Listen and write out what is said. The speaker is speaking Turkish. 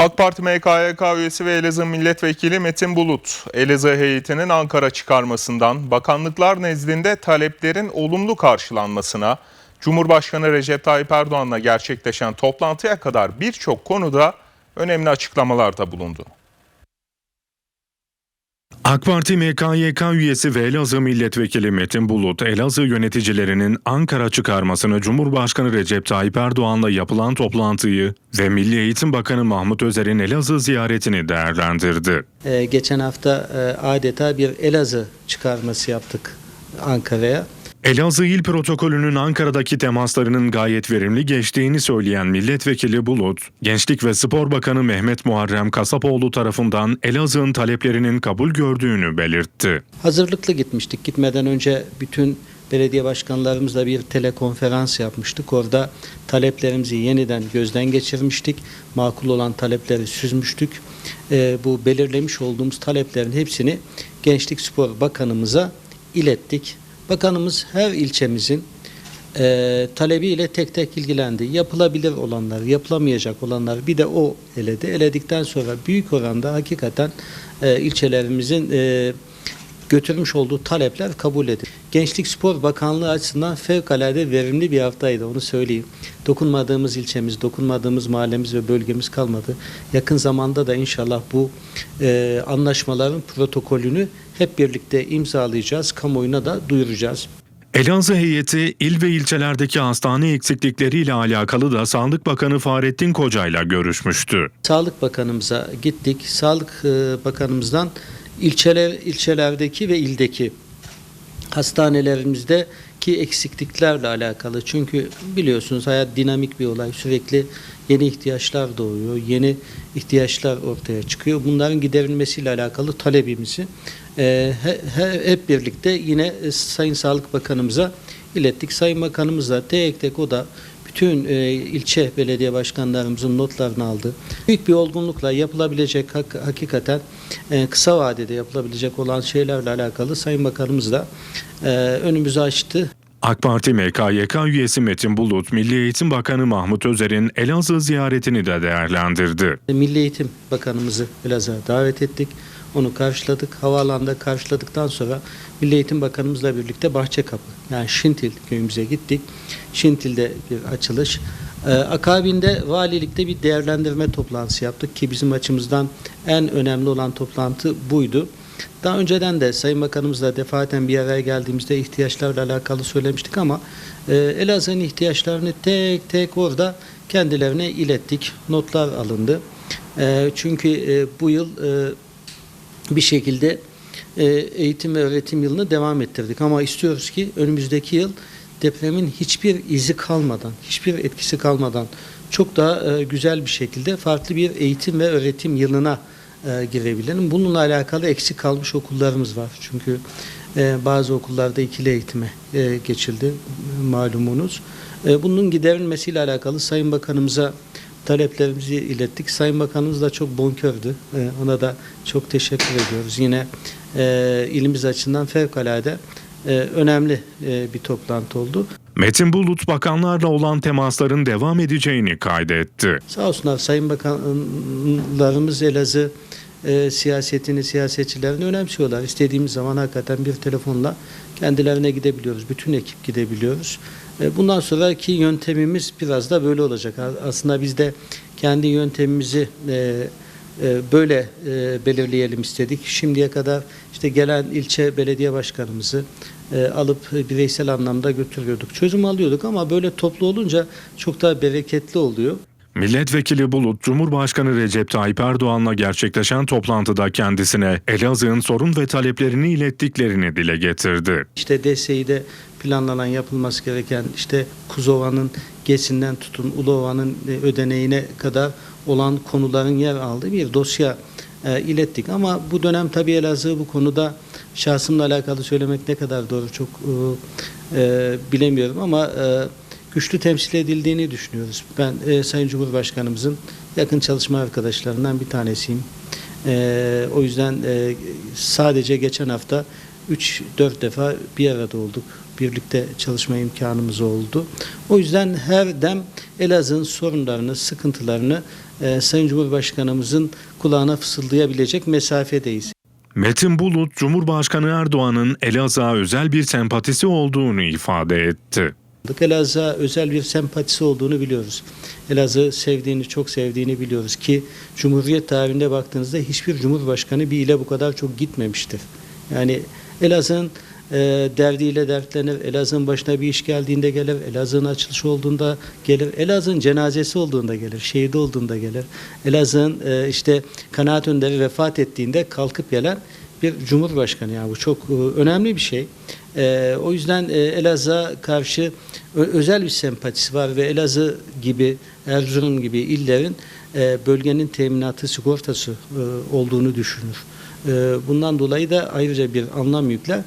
AK Parti MKYK üyesi ve Elazığ Milletvekili Metin Bulut, Elazığ heyetinin Ankara çıkarmasından bakanlıklar nezdinde taleplerin olumlu karşılanmasına, Cumhurbaşkanı Recep Tayyip Erdoğan'la gerçekleşen toplantıya kadar birçok konuda önemli açıklamalarda bulundu. AK Parti MKYK üyesi ve Elazığ Milletvekili Metin Bulut, Elazığ yöneticilerinin Ankara çıkarmasını Cumhurbaşkanı Recep Tayyip Erdoğan'la yapılan toplantıyı ve Milli Eğitim Bakanı Mahmut Özer'in Elazığ ziyaretini değerlendirdi. Ee, geçen hafta e, adeta bir Elazığ çıkarması yaptık Ankara'ya. Elazığ İl Protokolü'nün Ankara'daki temaslarının gayet verimli geçtiğini söyleyen Milletvekili Bulut, Gençlik ve Spor Bakanı Mehmet Muharrem Kasapoğlu tarafından Elazığ'ın taleplerinin kabul gördüğünü belirtti. Hazırlıklı gitmiştik. Gitmeden önce bütün belediye başkanlarımızla bir telekonferans yapmıştık. Orada taleplerimizi yeniden gözden geçirmiştik. Makul olan talepleri süzmüştük. Ee, bu belirlemiş olduğumuz taleplerin hepsini Gençlik Spor Bakanımıza ilettik. Bakanımız her ilçemizin e, talebiyle tek tek ilgilendi. Yapılabilir olanlar, yapılamayacak olanlar bir de o eledi. Eledikten sonra büyük oranda hakikaten e, ilçelerimizin e, götürmüş olduğu talepler kabul edildi. Gençlik Spor Bakanlığı açısından fevkalade verimli bir haftaydı onu söyleyeyim. Dokunmadığımız ilçemiz, dokunmadığımız mahallemiz ve bölgemiz kalmadı. Yakın zamanda da inşallah bu e, anlaşmaların protokolünü hep birlikte imzalayacağız, kamuoyuna da duyuracağız. Elazığ heyeti il ve ilçelerdeki hastane eksiklikleriyle alakalı da Sağlık Bakanı Fahrettin Koca'yla görüşmüştü. Sağlık Bakanımıza gittik. Sağlık e, Bakanımızdan ilçeler ilçelerdeki ve ildeki hastanelerimizdeki eksikliklerle alakalı. Çünkü biliyorsunuz hayat dinamik bir olay. Sürekli yeni ihtiyaçlar doğuyor. Yeni ihtiyaçlar ortaya çıkıyor. Bunların giderilmesiyle alakalı talebimizi e, he- he- hep birlikte yine e, Sayın Sağlık Bakanımıza ilettik. Sayın Bakanımız da tek tek o da bütün e, ilçe belediye başkanlarımızın notlarını aldı. Büyük bir olgunlukla yapılabilecek hak- hakikaten kısa vadede yapılabilecek olan şeylerle alakalı Sayın Bakanımız da e, önümüzü açtı. AK Parti MKYK üyesi Metin Bulut, Milli Eğitim Bakanı Mahmut Özer'in Elazığ ziyaretini de değerlendirdi. Milli Eğitim Bakanımızı Elazığ'a davet ettik. Onu karşıladık. Havaalanında karşıladıktan sonra Milli Eğitim Bakanımızla birlikte Bahçekapı yani Şintil köyümüze gittik. Şintil'de bir açılış. Ee, akabinde valilikte bir değerlendirme toplantısı yaptık ki bizim açımızdan en önemli olan toplantı buydu. Daha önceden de Sayın Bakanımızla defaten bir araya geldiğimizde ihtiyaçlarla alakalı söylemiştik ama e, Elazığ'ın ihtiyaçlarını tek tek orada kendilerine ilettik. Notlar alındı. E, çünkü e, bu yıl e, bir şekilde eğitim ve öğretim yılını devam ettirdik. Ama istiyoruz ki önümüzdeki yıl depremin hiçbir izi kalmadan, hiçbir etkisi kalmadan çok daha e, güzel bir şekilde farklı bir eğitim ve öğretim yılına e, girebilelim. Bununla alakalı eksik kalmış okullarımız var. Çünkü e, bazı okullarda ikili eğitime e, geçildi malumunuz. E, bunun giderilmesiyle alakalı Sayın Bakanımıza taleplerimizi ilettik. Sayın Bakanımız da çok bonkördü. E, ona da çok teşekkür ediyoruz. Yine e, ilimiz açısından fevkalade önemli e, bir toplantı oldu. Metin Bulut, bakanlarla olan temasların devam edeceğini kaydetti. Sağ olsunlar Sayın Bakanlarımız Elazığ e, siyasetini, siyasetçilerini önemsiyorlar. İstediğimiz zaman hakikaten bir telefonla kendilerine gidebiliyoruz. Bütün ekip gidebiliyoruz. E, bundan sonraki yöntemimiz biraz da böyle olacak. Aslında biz de kendi yöntemimizi e, e, böyle e, belirleyelim istedik. Şimdiye kadar işte gelen ilçe belediye başkanımızı e, alıp bireysel anlamda götürüyorduk. Çözüm alıyorduk ama böyle toplu olunca çok daha bereketli oluyor. Milletvekili Bulut, Cumhurbaşkanı Recep Tayyip Erdoğan'la gerçekleşen toplantıda kendisine Elazığ'ın sorun ve taleplerini ilettiklerini dile getirdi. İşte DSİ'de planlanan yapılması gereken işte Kuzova'nın GES'inden tutun Ulova'nın e, ödeneğine kadar olan konuların yer aldığı bir dosya e, ilettik. Ama bu dönem tabii Elazığ bu konuda şahsımla alakalı söylemek ne kadar doğru çok e, e, bilemiyorum ama e, güçlü temsil edildiğini düşünüyoruz. Ben e, Sayın Cumhurbaşkanımızın yakın çalışma arkadaşlarından bir tanesiyim. E, o yüzden e, sadece geçen hafta 3-4 defa bir arada olduk. Birlikte çalışma imkanımız oldu. O yüzden her dem Elazığ'ın sorunlarını, sıkıntılarını e, Sayın Cumhurbaşkanımızın kulağına fısıldayabilecek mesafedeyiz. Metin Bulut, Cumhurbaşkanı Erdoğan'ın Elazığ'a özel bir sempatisi olduğunu ifade etti. Elazığ'a özel bir sempatisi olduğunu biliyoruz. Elazığ sevdiğini, çok sevdiğini biliyoruz ki Cumhuriyet tarihinde baktığınızda hiçbir Cumhurbaşkanı bir ile bu kadar çok gitmemiştir. Yani Elazığ'ın e, derdiyle dertlenir, Elazığ'ın başına bir iş geldiğinde gelir, Elazığ'ın açılışı olduğunda gelir, Elazığ'ın cenazesi olduğunda gelir, şehit olduğunda gelir, Elazığ'ın e, işte kanaat önderi vefat ettiğinde kalkıp gelen bir cumhurbaşkanı yani bu çok e, önemli bir şey. E, o yüzden e, Elazığ'a karşı özel bir sempatisi var ve Elazığ gibi Erzurum gibi illerin e, bölgenin teminatı sigortası e, olduğunu düşünür. E, bundan dolayı da ayrıca bir anlam yükler.